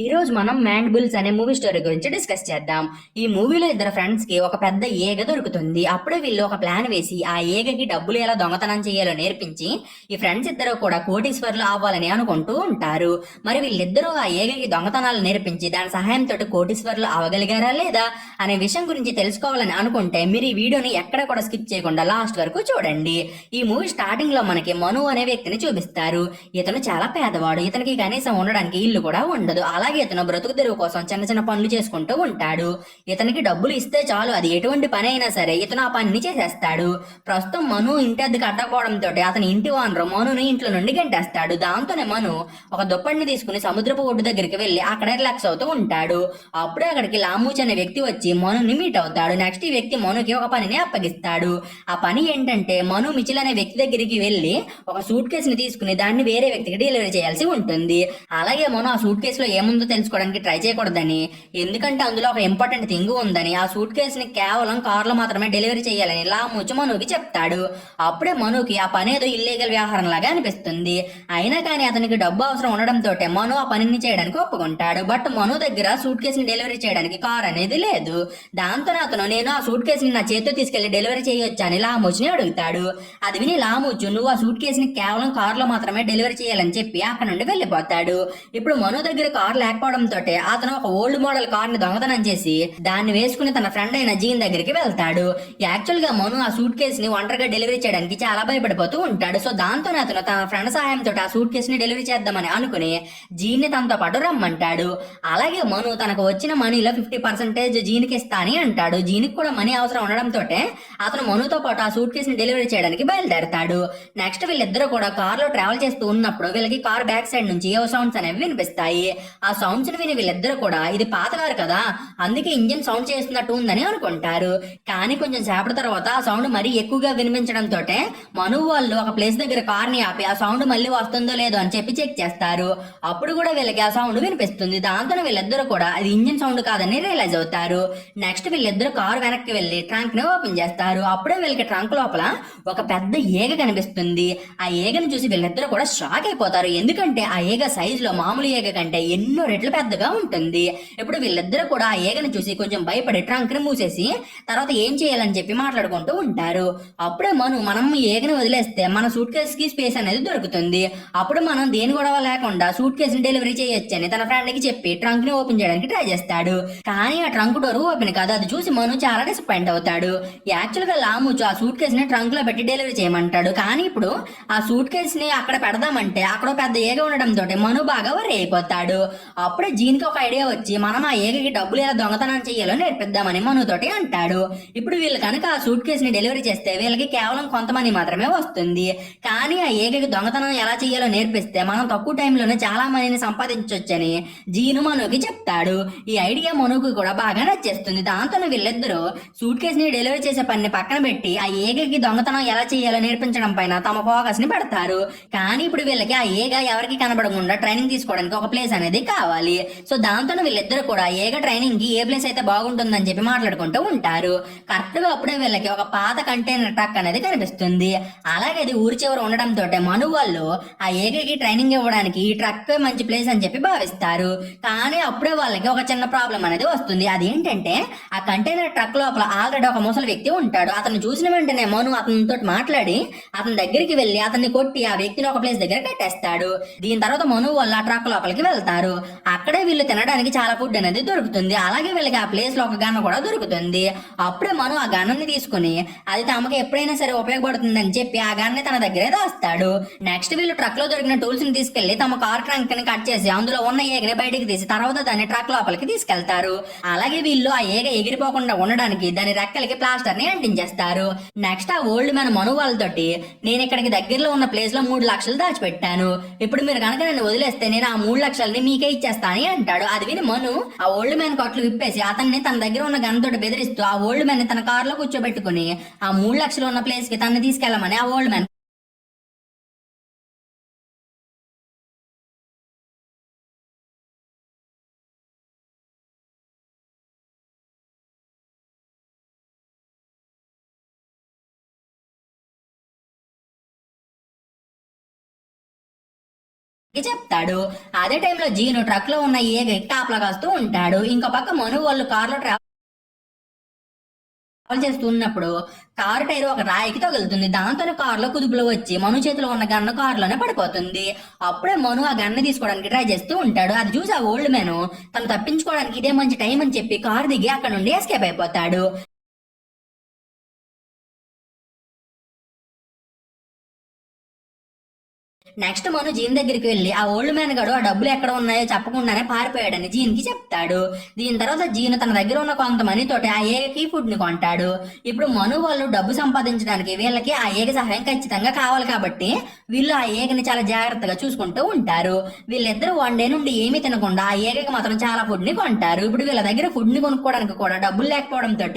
ఈ రోజు మనం మ్యాండ్ బుల్స్ అనే మూవీ స్టోరీ గురించి డిస్కస్ చేద్దాం. ఈ మూవీలో ఇద్దరు ఫ్రెండ్స్కి ఒక పెద్ద ఏగ దొరుకుతుంది. అప్పుడే వీళ్ళు ఒక ప్లాన్ వేసి ఆ ఏగకి డబ్బులు ఎలా దొంగతనం చేయాలో నేర్పించి ఈ ఫ్రెండ్స్ ఇద్దరు కూడా కోటీశ్వర్లు అవ్వాలని అనుకుంటూ ఉంటారు. మరి వీళ్ళిద్దరూ ఆ ఏగకి దొంగతనాలు నేర్పించి దాని సహాయంతో కోటీశ్వర్లు అవగలిగారా లేదా అనే విషయం గురించి తెలుసుకోవాలని అనుకుంటే మీరు ఈ వీడియోని ఎక్కడ కూడా స్కిప్ చేయకుండా లాస్ట్ వరకు చూడండి. ఈ మూవీ స్టార్టింగ్లో మనకి మను అనే వ్యక్తిని చూపిస్తారు. ఇతను చాలా పేదవాడు. ఇతనికి కనీసం ఉండడానికి ఇల్లు కూడా ఉండదు. అలా అలాగే ఇతను బ్రతుకు తెరువు కోసం చిన్న చిన్న పనులు చేసుకుంటూ ఉంటాడు. ఇతనికి డబ్బులు ఇస్తే చాలు అది ఎటువంటి పని అయినా సరే ఇతను ఆ పనిని చేసేస్తాడు. ప్రస్తుతం మను ఇంటి అద్దె కట్టకపోవడంతో అతని ఇంటి వానరు మనుని ఇంట్లో నుండి గెంటేస్తాడు. దాంతోనే మను ఒక దుప్పటిని తీసుకుని సముద్రపు ఒడ్డు దగ్గరికి వెళ్ళి అక్కడ రిలాక్స్ అవుతూ ఉంటాడు. అప్పుడే అక్కడికి లామూచ్ అనే వ్యక్తి వచ్చి మనుని మీట్ అవుతాడు. నెక్స్ట్ ఈ వ్యక్తి మనుకి ఒక పనిని అప్పగిస్తాడు. ఆ పని ఏంటంటే మను మిచిల్ అనే వ్యక్తి దగ్గరికి వెళ్ళి ఒక సూట్ కేసుని తీసుకుని దాన్ని వేరే వ్యక్తికి డెలివరీ చేయాల్సి ఉంటుంది. అలాగే మనం ఆ సూట్ కేసులో ఏముంది తెలుసుకోవడానికి ట్రై చేయకూడదని. ఎందుకంటే అందులో ఒక ఇంపార్టెంట్ థింగ్ ఉందని. ఆ సూట్ కేసుని కేవలం కార్లో మాత్రమే డెలివరీ చేయాలని లాముచ్చు మనుకి చెప్తాడు. అప్పుడే మనుకి ఆ పని ఏదో ఇల్లీగల్ వ్యవహారం లాగా అనిపిస్తుంది. అయినా కానీ అతనికి డబ్బు అవసరం ఉండడంతో మను ఆ పనిని చేయడానికి ఒప్పుకుంటాడు. బట్ మను దగ్గర సూట్ కేసుని డెలివరీ చేయడానికి కార్ అనేది లేదు. దాంతో అతను నేను ఆ సూట్ కేసుని నా చేతితో తీసుకెళ్ళి డెలివరీ చేయొచ్చు? అని లామూచ్ని అడుగుతాడు. అది విని లామూచు నువ్వు ఆ సూట్ కేసుని కేవలం కార్లో మాత్రమే డెలివరీ చేయాలని చెప్పి అక్కడ నుండి వెళ్ళిపోతాడు. ఇప్పుడు మను దగ్గర కార్ లేకపోవడంతో అతను ఒక ఓల్డ్ మోడల్ కార్ని దొంగతనం చేసి దాన్ని వేసుకుని తన ఫ్రెండ్ అయిన జీన్ దగ్గరికి వెళ్తాడు. యాక్చువల్గా మను ఆ సూట్ కేసు ని ఒంటరిగా డెలివరీ చేయడానికి చాలా భయపడిపోతూ ఉంటాడు. సో దాంతోనే అతను తన ఫ్రెండ్ సహాయంతో ఆ సూట్ కేసు ని డెలివరీ చేద్దామని అనుకుని జీన్ని తనతో పాటు రమ్మంటాడు. అలాగే మను తనకు వచ్చిన మనీలో ఫిఫ్టీ పర్సెంటేజ్ జీన్కి ఇస్తా అని అంటాడు. జీన్కి కూడా మనీ అవసరం ఉండడంతో అతను మనుతో పాటు ఆ సూట్ కేసుని డెలివరీ చేయడానికి బయలుదేరతాడు. నెక్స్ట్ వీళ్ళిద్దరూ కూడా కార్లో ట్రావెల్ చేస్తూ ఉన్నప్పుడు వీళ్ళకి కార్ బ్యాక్ సైడ్ నుంచి ఏవో సౌండ్స్ అనేవి వినిపిస్తాయి. ఆ సౌండ్స్ విని వీళ్ళిద్దరూ కూడా ఇది పాతకారు కదా అందుకే ఇంజన్ సౌండ్ చేస్తున్నట్టు ఉందని అనుకుంటారు. కానీ కొంచెం సేపటి తర్వాత ఆ సౌండ్ మరీ ఎక్కువగా వినిపించడంతో మను వాళ్ళు ఒక ప్లేస్ దగ్గర కార్ని ఆపి ఆ సౌండ్ మళ్ళీ వస్తుందో లేదో అని చెప్పి చెక్ చేస్తారు. అప్పుడు కూడా వీళ్ళకి ఆ సౌండ్ వినిపిస్తుంది. దాంతో వీళ్ళిద్దరూ కూడా అది ఇంజిన్ సౌండ్ కాదని రియలైజ్ అవుతారు. నెక్స్ట్ వీళ్ళిద్దరు కారు వెనక్కి వెళ్ళి ట్రంక్ని ఓపెన్ చేస్తారు. అప్పుడే వీళ్ళకి ట్రంక్ లోపల ఒక పెద్ద ఏగ కనిపిస్తుంది. ఆ ఏగను చూసి వీళ్ళిద్దరు కూడా షాక్ అయిపోతారు. ఎందుకంటే ఆ ఏగ సైజ్లో మామూలు ఏగ కంటే ఎన్నో రెట్లు పెద్దగా ఉంటుంది. ఇప్పుడు వీళ్ళిద్దరూ కూడా ఏగని చూసి కొంచెం భయపడి ట్రంక్ని మూసేసి తర్వాత ఏం చేయాలని చెప్పి మాట్లాడుకుంటూ ఉంటారు. అప్పుడే మనం మనం ఏగని వదిలేస్తే మన సూట్ కేసుకి స్పేస్ అనేది దొరుకుతుంది. అప్పుడు మనం దేని గొడవ లేకుండా సూట్ కేసుని డెలివరీ చేయొచ్చు అని తన ఫ్రెండ్కి చెప్పి ట్రంక్ని ఓపెన్ చేయడానికి ట్రై చేస్తాడు. కానీ ఆ ట్రంక్ డోర్ ఓపెన్ కాదు. అది చూసి మను చాలా డిసప్పాయింట్ అవుతాడు. యాక్చువల్గా లాముచు ఆ సూట్ కేసుని ట్రంక్లో పెట్టి డెలివరీ చేయమంటాడు. కానీ ఇప్పుడు ఆ సూట్ కేసుని అక్కడ పెడదామంటే అక్కడ పెద్ద ఏగ ఉండడంతో మను బాగా వరి అయిపోతాడు. అప్పుడే జీన్కి ఒక ఐడియా వచ్చి మనం ఆ ఏగకి డబ్బులు ఎలా దొంగతనం చేయాలో నేర్పిద్దామని మనుతోటి అంటాడు. ఇప్పుడు వీళ్ళు కనుక ఆ సూట్ కేసుని డెలివరీ చేస్తే వీళ్ళకి కేవలం కొంతమంది మాత్రమే వస్తుంది. కానీ ఆ ఏగకి దొంగతనం ఎలా చేయాలో నేర్పిస్తే మనం తక్కువ టైంలోనే చాలా మందిని సంపాదించవచ్చని జీను మనుకి చెప్తాడు. ఈ ఐడియా మనుకు కూడా బాగా నచ్చేస్తుంది. దాంతో వీళ్ళిద్దరూ సూట్ కేసుని డెలివరీ చేసే పనిని పక్కన పెట్టి ఆ ఏగకి దొంగతనం ఎలా చేయాలో నేర్పించడం పైన తమ ఫోకస్ని పెడతారు. కానీ ఇప్పుడు వీళ్ళకి ఆ ఏగ ఎవరికి కనబడకుండా ట్రైనింగ్ తీసుకోవడానికి ఒక ప్లేస్ అనేది కావాలి. సో దాంతో వీళ్ళిద్దరు కూడా ఏగ ట్రైనింగ్కి ఏ ప్లేస్ అయితే బాగుంటుందని చెప్పి మాట్లాడుకుంటూ ఉంటారు. కరెక్ట్గా అప్పుడే వీళ్ళకి ఒక పాత కంటైనర్ ట్రక్ అనేది కనిపిస్తుంది. అలాగే అది ఊరి చివర ఉండడంతో మను వాళ్ళు ఆ ఏకకి ట్రైనింగ్ ఇవ్వడానికి ఈ ట్రక్ మంచి ప్లేస్ అని చెప్పి భావిస్తారు. కానీ అప్పుడే వాళ్ళకి ఒక చిన్న ప్రాబ్లం అనేది వస్తుంది. అదేంటంటే ఆ కంటైనర్ ట్రక్ లోపల ఆల్రెడీ ఒక ముసలి వ్యక్తి ఉంటాడు. అతను చూసిన వెంటనే మను అతనితో మాట్లాడి అతని దగ్గరికి వెళ్ళి అతన్ని కొట్టి ఆ వ్యక్తిని ఒక ప్లేస్ దగ్గర కట్టేస్తాడు. దీని తర్వాత మను వాళ్ళు ఆ ట్రక్ లోపలికి వెళ్తారు. అక్కడే వీళ్ళు తినడానికి చాలా ఫుడ్ అనేది దొరుకుతుంది. అలాగే వీళ్ళకి ఆ ప్లేస్లో ఒక గన్న కూడా దొరుకుతుంది. అప్పుడే మనం ఆ గన్నని తీసుకుని అది తమకు ఎప్పుడైనా సరే ఉపయోగపడుతుందని చెప్పి ఆ గన్ని తన దగ్గరే దాస్తాడు. నెక్స్ట్ వీళ్ళు ట్రక్లో దొరికిన టూల్స్ని తీసుకెళ్ళి తమ కార్ ట్రంక్ని కట్ చేసి అందులో ఉన్న ఏగని బయటికి తీసి తర్వాత దాన్ని ట్రక్ లోపలికి తీసుకెళ్తారు. అలాగే వీళ్ళు ఆ ఏగ ఎగిరిపోకుండా ఉండడానికి దాని రెక్కలకి ప్లాస్టర్ని అంటించేస్తారు. నెక్స్ట్ ఆ ఓల్డ్ మ్యాన్ మను వాళ్ళతోటి నేను ఇక్కడికి దగ్గరలో ఉన్న ప్లేస్లో మూడు లక్షలు దాచిపెట్టాను. ఇప్పుడు మీరు కనుక నన్ను వదిలేస్తే నేను ఆ మూడు లక్షల్ని మీకే ఇచ్చేస్తా అని అంటాడు. అది విని మను ఆ ఓల్డ్ మ్యాన్ కొట్లు విప్పేసి అతన్ని తన దగ్గర ఉన్న గన్తోటి బెదిరిస్తూ ఆ ఓల్డ్ మ్యాన్ తన కార్లో కూర్చోబెట్టుకుని ఆ మూడు లక్షలు ఉన్న ప్లేస్కి తనని తీసుకెళ్ళమని ఆ ఓల్డ్ మ్యాన్ చెప్తాడు. అదే టైంలో జీను ట్రక్లో ఉన్న ఏ టాప్లా కాస్తూ ఉంటాడు. ఇంకో పక్క మను వాళ్ళు కార్లో ట్రావెల్ చేస్తున్నప్పుడు కారు టైర్ ఒక రాయికి తగులుతుంది. దాంతో కారులో కుదుపులో వచ్చి మను చేతిలో ఉన్న గన్ను కారులోనే పడిపోతుంది. అప్పుడే మను ఆ గన్ను తీసుకోవడానికి ట్రై చేస్తూ ఉంటాడు. అది చూసి ఆ ఓల్డ్ మ్యాన్ తను తప్పించుకోవడానికి ఇదే మంచి టైం అని చెప్పి కారు దిగి అక్కడ నుండి ఎస్కేప్ అయిపోతాడు. నెక్స్ట్ మను జీన్ దగ్గరికి వెళ్ళి ఆ ఓల్డ్ మ్యాన్ గడు ఆ డబ్బులు ఎక్కడ ఉన్నాయో చెప్పకుండానే పారిపోయాడని జీన్కి చెప్తాడు. దీని తర్వాత జీన్ తన దగ్గర ఉన్న కొంత మనీ తోటి ఆ ఏగకి ఫుడ్ని కొంటాడు. ఇప్పుడు మను వాళ్ళు డబ్బు సంపాదించడానికి వీళ్ళకి ఆ ఏగ సహాయం ఖచ్చితంగా కావాలి కాబట్టి వీళ్ళు ఆ ఏగని చాలా జాగ్రత్తగా చూసుకుంటూ ఉంటారు. వీళ్ళిద్దరు వన్ డే నుండి ఏమీ తినకుండా ఆ ఏగకి మాత్రం చాలా ఫుడ్ని కొంటారు. ఇప్పుడు వీళ్ళ దగ్గర ఫుడ్ని కొనుక్కోవడానికి కూడా డబ్బులు లేకపోవడంతో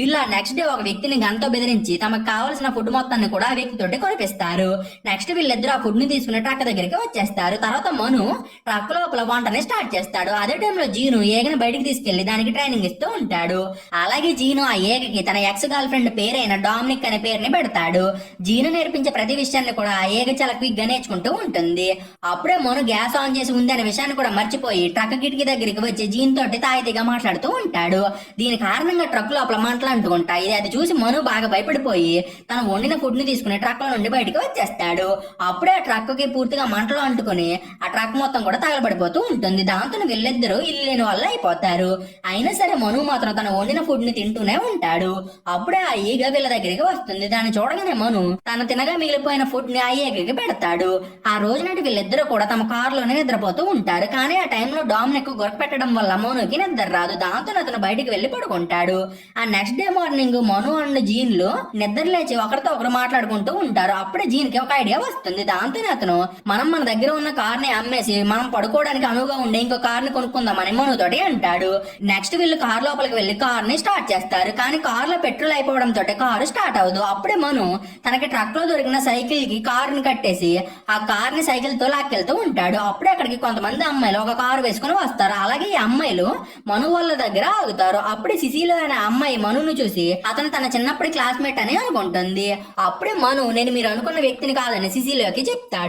వీళ్ళు ఆ నెక్స్ట్ డే ఒక వ్యక్తిని గంతో బెదిరించి తమకు కావాల్సిన ఫుడ్ మొత్తాన్ని కూడా ఆ వ్యక్తితోటి కొనిపిస్తారు. నెక్స్ట్ వీళ్ళిద్దరు ఆ ఫుడ్ని తీసుకుని ట్రక్ దగ్గరికి వచ్చేస్తారు. తర్వాత మను ట్రక్ లోపల వంటని స్టార్ట్ చేస్తాడు. అదే టైంలో జీను ఏగని బయటికి తీసుకెళ్ళి దానికి ట్రైనింగ్ ఇస్తూ ఉంటాడు. అలాగే జీను ఆ ఏగకి తన ఎక్స్ గర్ల్ ఫ్రెండ్ పేరైన డామినిక్ అనే పేరుని పెడతాడు. జీను నేర్పించే ప్రతి విషయాన్ని కూడా ఆ ఏగ చాలా క్విక్గా నేర్చుకుంటూ ఉంటుంది. అప్పుడే మను గ్యాస్ ఆన్ చేసి ఉంది అనే విషయాన్ని కూడా మర్చిపోయి ట్రక్ కిటికీ దగ్గరికి వచ్చి జీన్ తోటి తాయితీగా మాట్లాడుతూ ఉంటాడు. దీని కారణంగా ట్రక్ లోపల మంటలు అంటుకుంటాయి అది చూసి మను బాగా భయపడిపోయి తను వండిన ఫుడ్ని తీసుకుని ట్రక్లో నుండి బయటికి వచ్చేస్తాడు. అప్పుడే ఆ ట్రక్ కి పూర్తిగా మంటలు అంటుకుని ఆ ట్రక్ మొత్తం కూడా తగలబడిపోతూ ఉంటుంది. దాంతో వీళ్ళిద్దరూ ఇల్లు లేని వల్ల అయిపోతారు. అయినా సరే మను మాత్రం తను వండిన ఫుడ్ని తింటూనే ఉంటాడు. అప్పుడే ఆ ఈగ వీళ్ళ దగ్గరికి వస్తుంది. దాన్ని చూడగానే మను తను తినగా మిగిలిపోయిన ఫుడ్ని ఆ ఈగకి పెడతాడు. ఆ రోజు నాటి వీళ్ళిద్దరూ కూడా తమ కారులోనే నిద్రపోతూ ఉంటారు. కానీ ఆ టైంలో డామినిక్ గొరక పెట్టడం వల్ల మనుకి నిద్ర రాదు. దాంతో అతను బయటికి వెళ్ళి పడుకుంటాడు. ఆ next day morning Manu and జీన్లు నిద్ర లేచి ఒకరితో ఒకరు మాట్లాడుకుంటూ ఉంటారు. అప్పుడే జీన్కి ఒక ఐడియా వస్తుంది. దాంతో అతను మనం మన దగ్గర ఉన్న కార్ని అమ్మేసి మనం పడుకోవడానికి అనువుగా ఉండే ఇంకో కార్ని కొనుక్కుందామని మనతోటి అంటాడు. నెక్స్ట్ వీళ్ళు కార్ లోపలికి వెళ్ళి కార్ని స్టార్ట్ చేస్తారు. కానీ కార్లో పెట్రోల్ అయిపోవడం తోటి కారు స్టార్ట్ అవ్వదు. అప్పుడే మను తనకి ట్రక్లో దొరికిన సైకిల్కి కార్ని కట్టేసి ఆ కార్ని సైకిల్తో లాక్కెళ్తూ ఉంటాడు. అప్పుడే అక్కడికి కొంతమంది అమ్మాయిలు ఒక కారు వేసుకుని వస్తారు. అలాగే ఈ అమ్మాయిలు మను వాళ్ళ దగ్గర ఆగుతారు. అప్పుడే సిసిలో అనే అమ్మాయి మనును చూసి అతను తన చిన్నప్పటి క్లాస్మేట్ అని అనుకుంటుంది. అప్పుడే మను నేను మీరు అనుకున్న వ్యక్తిని కాదని సిసిలోకి చెప్తాడు.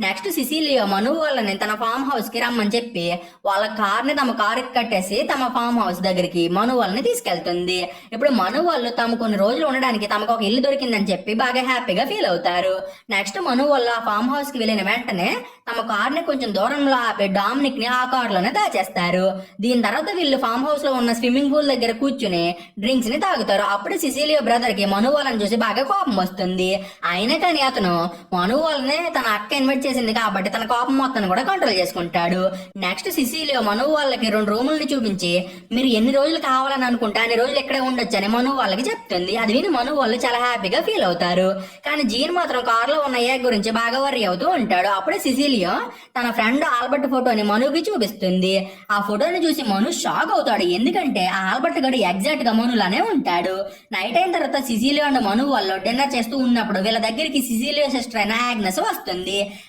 నెక్స్ట్ సిసిలియో మను వాళ్ళని తన ఫామ్ హౌస్కి రమ్మని చెప్పి వాళ్ళ కార్ని తమ కార్ కట్టేసి తమ ఫామ్ హౌస్ దగ్గరికి మను వాళ్ళని తీసుకెళ్తుంది. ఇప్పుడు మను వాళ్ళు తమ కొన్ని రోజులు ఉండడానికి తమకు ఒక ఇల్లు దొరికిందని చెప్పి బాగా హ్యాపీగా ఫీల్ అవుతారు. నెక్స్ట్ మను వాళ్ళు ఆ ఫామ్ హౌస్కి వెళ్ళిన వెంటనే తమ కార్ని కొంచెం దూరంలో ఆపి డామినిక్ని ఆ కార్లోనే దాచేస్తారు. దీని తర్వాత వీళ్ళు ఫామ్ హౌస్లో ఉన్న స్విమ్మింగ్ పూల్ దగ్గర కూర్చుని డ్రింక్స్ని తాగుతారు. అప్పుడు సిసిలియో బ్రదర్కి మను వాళ్ళని చూసి బాగా కోపం వస్తుంది. అయినా కానీ అతను మను వాళ్ళని తన అక్క ఇన్వైట్ చేసింది కాబట్టి తన కోపం మొత్తాన్ని కూడా కంట్రోల్ చేసుకుంటాడు. నెక్స్ట్ సిసిలియో మను వాళ్ళకి రెండు రూముల్ని చూపించి మీరు ఎన్ని రోజులు కావాలని అనుకుంటే అన్ని రోజులు ఇక్కడే ఉండొచ్చు అని మను వాళ్ళకి చెప్తుంది. అది విని మను వాళ్ళు చాలా హ్యాపీగా ఫీల్ అవుతారు. కానీ జీన్ మాత్రం కార్లో ఉన్న ఏ గురించి బాగా వర్రీ అవుతూ ఉంటాడు. అప్పుడే సిసిలియో తన ఫ్రెండ్ ఆల్బర్ట్ ఫోటోని మనుకి చూపిస్తుంది. ఆ ఫోటోని చూసి మను షాక్ అవుతాడు. ఎందుకంటే ఆ ఆల్బర్ట్ గడు ఎగ్జాక్ట్గా మనులానే ఉంటాడు. నైట్ అయిన తర్వాత సిసిలియో అండ్ మను వాళ్ళు డిన్నర్ చేస్తూ ఉన్నప్పుడు వీళ్ళ దగ్గరికి సిసిలియో సిస్టర్ అయిన యాగ్నస్ వస్తుంది.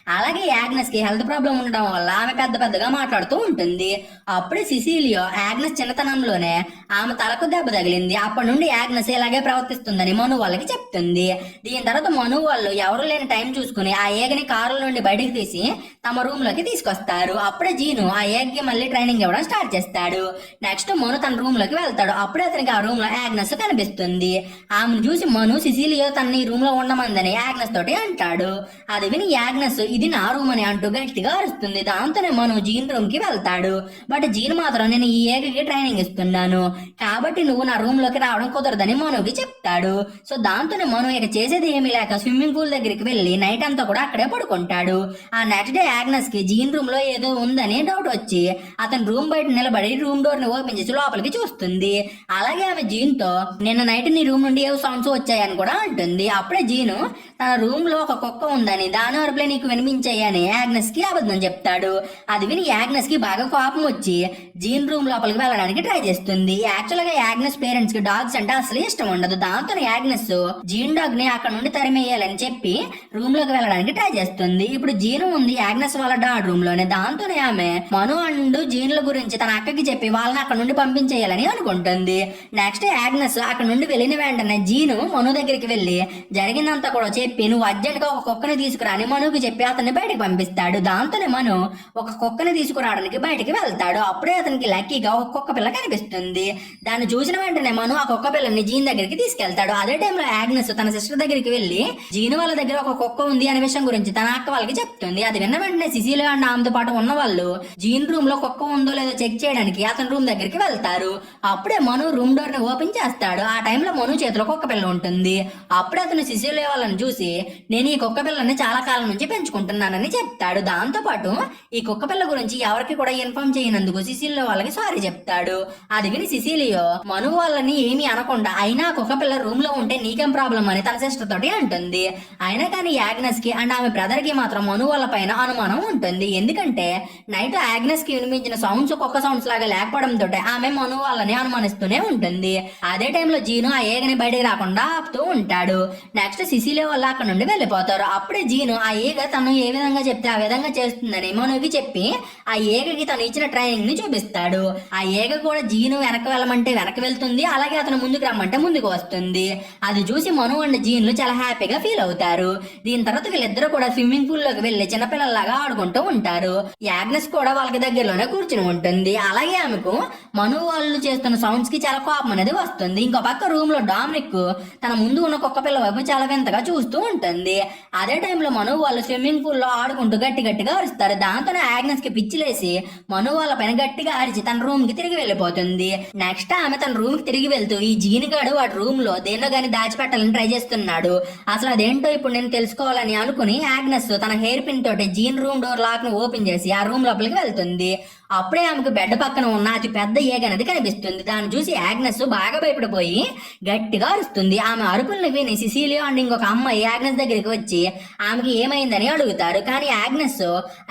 అలాగే యాగ్నస్కి హెల్త్ ప్రాబ్లం ఉండడం వల్ల ఆమె పెద్ద పెద్దగా మాట్లాడుతూ ఉంటుంది. అప్పుడే సిసిలియో యాగ్నస్ చిన్నతనంలోనే ఆమె తలకు దెబ్బ తగిలింది. అప్పటి నుండి యాగ్నస్ ఇలాగే ప్రవర్తిస్తుందని మను వాళ్ళకి చెప్తుంది. దీని తర్వాత మను వాళ్ళు ఎవరు లేని టైం చూసుకుని ఆ ఏగని కారుల నుండి బయటకు తీసి తమ రూమ్లోకి తీసుకొస్తారు. అప్పుడే జీను ఆ ఏగ్కి మళ్ళీ ట్రైనింగ్ ఇవ్వడం స్టార్ట్ చేస్తాడు. నెక్స్ట్ మను తన రూమ్లోకి వెళ్తాడు. అప్పుడే అతనికి ఆ రూమ్లో యాగ్నస్ కనిపిస్తుంది. ఆమెను చూసి మను సిసిలియో తన ఈ రూమ్లో ఉండమందని యాగ్నస్ తోటి అంటాడు. అది విని యాగ్నస్ ఇది నా రూమ్ అని అంటూ గట్టిగా అరుస్తుంది. దాంతోనే మనం జీన్ రూమ్కి వెళ్తాడు. బట్ జీన్ మాత్రం నేను ఈ ఏగకి ట్రైనింగ్ ఇస్తున్నాను. కాబట్టి నువ్వు నా రూమ్లోకి రావడం కుదరదని మనోకి చెప్తాడు. సో దాంతోనే మనం ఇక చేసేది ఏమీ లేక స్విమ్మింగ్ పూల్ దగ్గరికి వెళ్ళి నైట్ అంతా కూడా అక్కడే పడుకుంటాడు. ఆ నెక్స్ట్ డే యాగ్నస్కి జీన్ రూమ్లో ఏదో ఉందని డౌట్ వచ్చి అతను రూమ్ బయట నిలబడి రూమ్ డోర్ని ఓపెన్ చేసి లోపలికి చూస్తుంది. అలాగే ఆమె జీన్తో నిన్న నైట్ నీ రూమ్ నుండి ఏవో సౌండ్స్ వచ్చాయని కూడా అంటుంది. అప్పుడే జీను తన రూమ్లో ఒక కుక్క ఉందని దాని అరుపులే నీకు వినిపించాయని యాగ్నస్కి అబద్ధం చెప్తాడు. అది విని యాగ్నస్కి బాగా కోపం వచ్చి జీన్ రూమ్ లోపలికి వెళ్ళడానికి ట్రై చేస్తుంది. యాక్చువల్గా యాగ్నస్ పేరెంట్స్కి డాగ్స్ అంటే అసలు ఇష్టం ఉండదు. దాంతో యాగ్నస్ జీన్ డాగ్ని అక్కడ నుండి తరిమేయాలని చెప్పి రూమ్లోకి వెళ్ళడానికి ట్రై చేస్తుంది. ఇప్పుడు జీన్ ఉంది యాగ్నస్ వాళ్ళ డాడ్ రూమ్లోనే దాంతోనే ఆమె మను అండ్ జీన్ల గురించి తన అక్కకి చెప్పి వాళ్ళని అక్కడ నుండి పంపించేయాలని అనుకుంటుంది. నెక్స్ట్ యాగ్నస్ అక్కడ నుండి వెళ్ళిన వెంటనే జీను మను దగ్గరికి వెళ్ళి జరిగిందంతా కూడా చెప్పి నువ్వు అర్జెంట్గా ఒక కుక్కని తీసుకురాని మనుకి చెప్పి అతన్ని బయటకు పంపిస్తాడు. దాంతోనే మను ఒక కుక్కని తీసుకురావడానికి బయటకి వెళ్తాడు. అప్పుడే అతనికి లక్కీగా ఒక కుక్క పిల్ల కనిపిస్తుంది. దాన్ని చూసిన వెంటనే మను ఆ కుక్క పిల్లని జీన్ దగ్గరికి తీసుకెళ్తాడు. అదే టైంలో యాగ్నెస్ తన సిస్టర్ దగ్గరికి వెళ్ళి జీన్ వాళ్ళ దగ్గర ఒక కుక్క ఉంది అనే విషయం గురించి తన అక్క వాళ్ళకి చెప్తుంది. అది విన్న వెంటనే సిసిలియా అండ్ ఆమెతో పాటు ఉన్న వాళ్ళు జీన్ రూమ్లో కుక్క ఉందో లేదో చెక్ చేయడానికి అతని రూమ్ దగ్గరికి వెళ్తారు. అప్పుడే మను రూమ్ డోర్ని ఓపెన్ చేస్తాడు. ఆ టైంలో మను చేతిలో కుక్క పిల్ల ఉంటుంది. అప్పుడే అతను సిసిలియా వాళ్ళని చూసి నేను ఈ కుక్క పిల్లని చాలా కాలం నుంచి పెంచుకుంటున్నానని చెప్తాడు. దాంతో పాటు ఈ కుక్క పిల్ల గురించి ఎవరికి కూడా ఇన్ఫార్మ్ చేయనందుకు సిసిలియో వాళ్ళకి సారీ చెప్తాడు. అది విని సిసిలియో మను వాళ్ళని ఏమీ అనకుండా అయినా కుక్క పిల్ల రూమ్లో ఉంటే నీకేం ప్రాబ్లం అని తన సిస్టర్ తోటి అంటుంది. అయినా కానీ యాగ్నస్కి అండ్ ఆమె బ్రదర్కి మాత్రం మను వాళ్ళ పైన అనుమానం ఉంటుంది. ఎందుకంటే నైట్ యాగ్నస్కి వినిపించిన సౌండ్స్ కుక్క సౌండ్స్ లాగా లేకపోవడం తోటి ఆమె మను వాళ్ళని అనుమానిస్తూనే ఉంటుంది. అదే టైంలో జీను ఆ ఏగని బయటకు రాకుండా ఆపుతూ ఉంటాడు. నెక్స్ట్ సిసిలియో వాళ్ళు అక్కడ నుండి వెళ్ళిపోతారు. అప్పుడే జీను ఆ ఏగ తను ఏ విధంగా చెప్తే ఆ విధంగా చేస్తుందని మనుకి చెప్పి ఆ ఏగకి తను ఇచ్చిన ట్రైనింగ్ని చూపిస్తాడు. ఆ ఏగ కూడా జీను వెనక వెళ్ళమంటే వెనక వెళ్తుంది అలాగే అతను ముందుకు రమ్మంటే ముందుకు వస్తుంది. అది చూసి మను అండ్ జీన్లు చాలా హ్యాపీగా ఫీల్ అవుతారు. దీని తర్వాత వీళ్ళిద్దరూ కూడా స్విమ్మింగ్ పూల్లోకి వెళ్ళి చిన్నపిల్లలాగా ఆడుకుంటూ ఉంటారు. యాగ్నెస్ కూడా వాళ్ళకి దగ్గరలోనే కూర్చుని ఉంటుంది. అలాగే ఆమెకు మను వాళ్ళు చేస్తున్న సౌండ్స్కి చాలా కోపం అనేది వస్తుంది. ఇంకో పక్క రూమ్లో డామినిక్ తన ముందు ఉన్న కుక్క పిల్ల వైపు చాలా వింతగా చూస్తూ ఉంటుంది. అదే టైంలో మను వాళ్ళు స్విమ్మింగ్ పూల్లో ఆడుకుంటూ గట్టి గట్టిగా అరుస్తారు. దాంతోనే ఆగ్నెస్కి పిచ్చిలేసి మను వాళ్ళ పైన గట్టిగా అరిచి తన రూమ్కి తిరిగి వెళ్ళిపోతుంది. నెక్స్ట్ ఆమె తన రూమ్కి తిరిగి వెళ్తూ ఈ జీనిగాడు వాడి రూమ్లో దేన్నో గాని దాచిపెట్టాలని ట్రై చేస్తున్నాడు. అసలు అదేంటో ఇప్పుడు నేను తెలుసుకోవాలని అనుకుని ఆగ్నెస్ తన హెయిర్ పిన్ తోటి జీన్ రూమ్ డోర్ లాక్ను ఓపెన్ చేసి ఆ రూమ్ లోపలికి వెళ్తుంది. అప్పుడే ఆమెకు బెడ్ పక్కన ఉన్న అతి పెద్ద ఏగ అనేది కనిపిస్తుంది. దాన్ని చూసి యాగ్నెస్ బాగా భయపడిపోయి గట్టిగా అరుస్తుంది. ఆమె అరుపులను విని సిసిలియో అండ్ ఇంకొక అమ్మాయి యాగ్నెస్ దగ్గరికి వచ్చి ఆమెకి ఏమైందని అడుగుతారు. కానీ యాగ్నెస్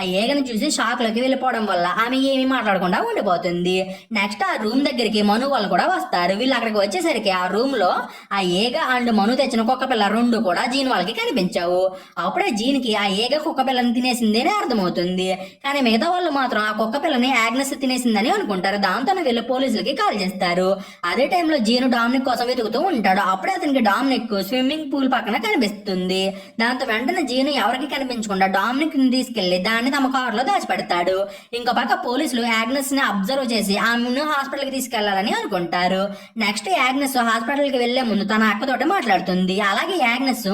ఆ ఏగను చూసి షాక్లోకి వెళ్ళిపోవడం వల్ల ఆమె ఏమీ మాట్లాడకుండా ఉండిపోతుంది. నెక్స్ట్ ఆ రూమ్ దగ్గరికి మను వాళ్ళు కూడా వస్తారు. వీళ్ళు అక్కడికి వచ్చేసరికి ఆ రూమ్లో ఆ ఏగ అండ్ మను తెచ్చిన కుక్క పిల్ల రెండు కూడా జీన్ వాళ్ళకి కనిపించావు. అప్పుడే జీన్కి ఆ ఏగ కుక్క పిల్లని తినేసింది అని అర్థమవుతుంది. కానీ మిగతా వాళ్ళు మాత్రం ఆ కుక్క పిల్లని ఆగ్నెస్ తినేసిందని అనుకుంటారు. దాంతో వీళ్ళు పోలీసులకి కాల్ చేస్తారు. అదే టైంలో జీను డామినిక్ కోసం వెతుకుతూ ఉంటాడు. అప్పుడే అతనికి డామినిక్ స్విమ్మింగ్ పూల్ పక్కన కనిపిస్తుంది. దాంతో వెంటనే జీను ఎవరికి కనిపించకుండా డామినిక్ని తీసుకెళ్ళి దాన్ని తమ కారులో దాచిపెడతాడు. ఇంకో పక్క పోలీసులు యాగ్నస్ని అబ్జర్వ్ చేసి ఆమెను హాస్పిటల్కి తీసుకెళ్ళాలని అనుకుంటారు. నెక్స్ట్ యాగ్నస్ హాస్పిటల్కి వెళ్ళే ముందు తన అక్కతోటి మాట్లాడుతుంది. అలాగే యాగ్నస్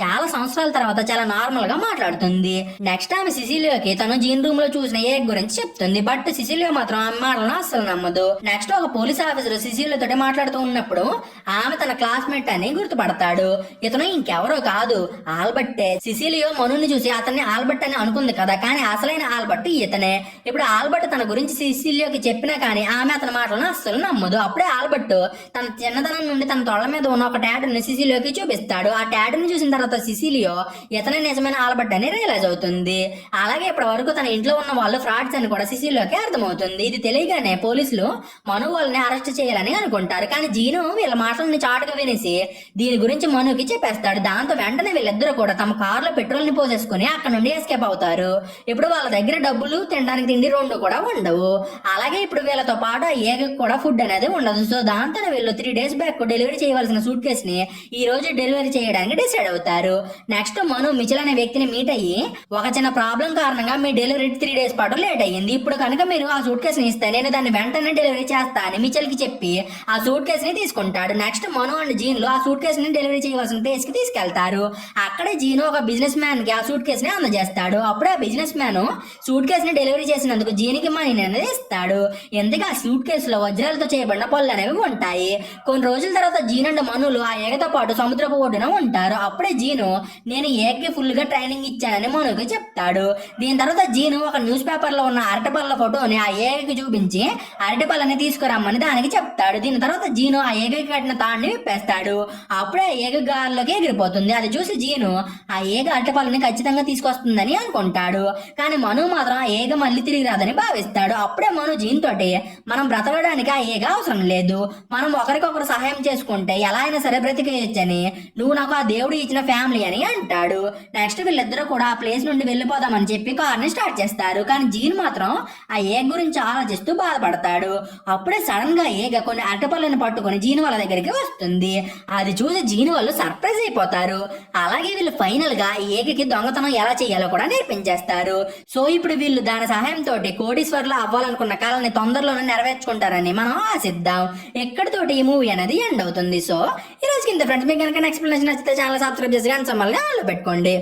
చాలా సంవత్సరాల తర్వాత చాలా నార్మల్గా మాట్లాడుతుంది. నెక్స్ట్ ఆమె సిసిలియోకి తను జీన్ రూమ్లో చూసిన ఏ గురించి చెప్తుంది. బట్ సిసిలియో మాత్రం ఆమె మాటలను అస్సలు నమ్మదు. నెక్స్ట్ ఒక పోలీస్ ఆఫీసర్ సిసిలియో తోటి మాట్లాడుతూ ఉన్నప్పుడు ఆమె తన క్లాస్మేట్ అని గుర్తుపడతాడు. ఇతను ఇంకెవరో కాదు. ఆల్బర్టే. సిసిలియో మనుని చూసి అతన్ని ఆల్బర్ట్ అని అనుకుంది కదా కానీ అసలైన ఆల్బర్ట్ ఇతనే. ఇప్పుడు ఆల్బర్ట్ తన గురించి సిసిలియోకి చెప్పినా కానీ ఆమె అతని మాటలను అస్సలు నమ్మదు. అప్పుడే ఆల్బర్ట్ తన చిన్నతనం నుండి తన తొళ్ళ మీద ఉన్న ఒక టాటూని సిసిలియోకి చూపిస్తాడు. ఆ టాటూని చూసిన తర్వాత సిసిలియో ఇతనే నిజమైన ఆల్బర్ట్ అని రియలైజ్ అవుతుంది. అలాగే ఇప్పటి వరకు తన ఇంట్లో ఉన్న వాళ్ళు ఫ్రాడ్స్ అని కూడా సిసిలియోకి అర్థమవుతుంది. ఇది తెలియగానే పోలీసులు మను వాళ్ళని అరెస్ట్ చేయాలని అనుకుంటారు. కానీ జీను వీళ్ళ మాటలని చాటుగా వినేసి దీని గురించి మనుకి చెప్పేస్తాడు. దాంతో వెంటనే వీళ్ళిద్దరూ కూడా తమ కారులో పెట్రోల్ని పోసేసుకుని అక్కడ నుండి ఎస్కేప్ అవుతారు. ఇప్పుడు వాళ్ళ దగ్గర డబ్బులు తినడానికి తిండి రెండు కూడా ఉండవు. అలాగే ఇప్పుడు వీళ్ళతో పాటు ఏగ ఏగకు కూడా ఫుడ్ అనేది ఉండదు. సో దాంతో వీళ్ళు త్రీ డేస్ బ్యాక్ డెలివరీ చేయవలసిన సూట్ కేస్ని ఈ రోజు డెలివరీ చేయడానికి డిసైడ్ అవుతారు. నెక్స్ట్ మను మిచిల్ అనే వ్యక్తిని మీట్ అయ్యి ఒక చిన్న ప్రాబ్లం కారణంగా మీ డెలివరీ త్రీ డేస్ పాటు లేట్ అయ్యింది. ఇప్పుడు కనుక మీరు ఆ సూట్ కేసుని ఇస్తే నేను దాన్ని వెంటనే డెలివరీ చేస్తా అని మిచిల్కి చెప్పి ఆ సూట్ కేసుని తీసుకుంటాడు. నెక్స్ట్ మను అండ్ జీన్లో ఆ సూట్ కేసుని డెలివరీ చేయవలసిన ప్లేస్కి తీసుకెళ్తారు. అక్కడే జీను ఒక బిజినెస్ మ్యాన్కి ఆ సూట్ కేసుని అందజేస్తాడు. అప్పుడే ఆ బిజినెస్ మ్యాన్ సూట్ కేసుని డెలివరీ చేసినందుకు జీనికి మనీ అనేది ఇస్తాడు. ఎందుకు ఆ సూట్ కేసులో వజ్రాలతో చేయబడిన పళ్ళు అనేవి ఉంటాయి. కొన్ని రోజుల తర్వాత జీన్ అండ్ మనులు ఆ ఏగతో పాటు సముద్రపు ఒడ్డున ఉంటారు. అప్పుడే జీను నేను ఏకి ఫుల్గా ట్రైనింగ్ ఇచ్చానని మనుకి చెప్తాడు. దీని తర్వాత జీను ఒక న్యూస్ పేపర్లో ఉన్న అరటిపళ్ళ ఫోటోని ఆ ఏగకి చూపించి అరటిపళ్ళని తీసుకురమ్మని దానికి చెప్తాడు. దీని తర్వాత జీను ఆ ఏకకి కట్టిన తాడిని విప్పేస్తాడు. అప్పుడే ఆ ఏగ గాల్లోకి ఎగిరిపోతుంది. అది చూసి జీను ఆ ఏగ అరటిపళ్ళని ఖచ్చితంగా తీసుకొస్తుందని అనుకుంటాడు. కానీ మను మాత్రం ఆ ఏగ మళ్ళీ తిరిగి రాదని భావిస్తాడు. అప్పుడే మను జీన్ తోటి మనం బ్రతకడానికి ఆ ఏగ అవసరం లేదు. మనం ఒకరికొకరు సహాయం చేసుకుంటే ఎలా అయినా సరే బ్రతికేయచ్చని నువ్వు నాకు ఆ దేవుడు ఇచ్చిన ఫ్యామిలీ అని అంటాడు. నెక్స్ట్ వీళ్ళిద్దరూ కూడా ఆ ప్లేస్ నుండి వెళ్ళిపోదామని చెప్పి కార్ని స్టార్ట్ చేస్తారు. కానీ జీన్ మాత్రం ఆ ఏగ్ గురించి ఆలోచిస్తూ బాధపడతాడు. అప్పుడే సడన్గా ఏగ కొన్ని అరటిపళ్ళను పట్టుకొని జీన్ వాళ్ళ దగ్గరికి వస్తుంది. అది చూసి జీన్ వాళ్ళు సర్ప్రైజ్ అయిపోతారు. అలాగే వీళ్ళు ఫైనల్గా ఏగకి దొంగతనం ఎలా చేయాలో కూడా నేర్పించేస్తారు. సో ఇప్పుడు వీళ్ళు దాని సహాయంతో కోటీశ్వర్లు అవ్వాలనుకున్న కాలాన్ని తొందరలోనే నెరవేర్చుకుంటారని మనం ఆశిద్దాం. ఎక్కడితోటి ఈ మూవీ అనేది ఎండ్ అవుతుంది. సో ఈ రోజు కింద ఫ్రెండ్స్ మీకు కనుక ఎక్స్ప్లెనేషన్ నచ్చితే ఛానల్ సబ్స్క్రైబ్ చేసి కానీ ఆన్లో పెట్టుకోండి.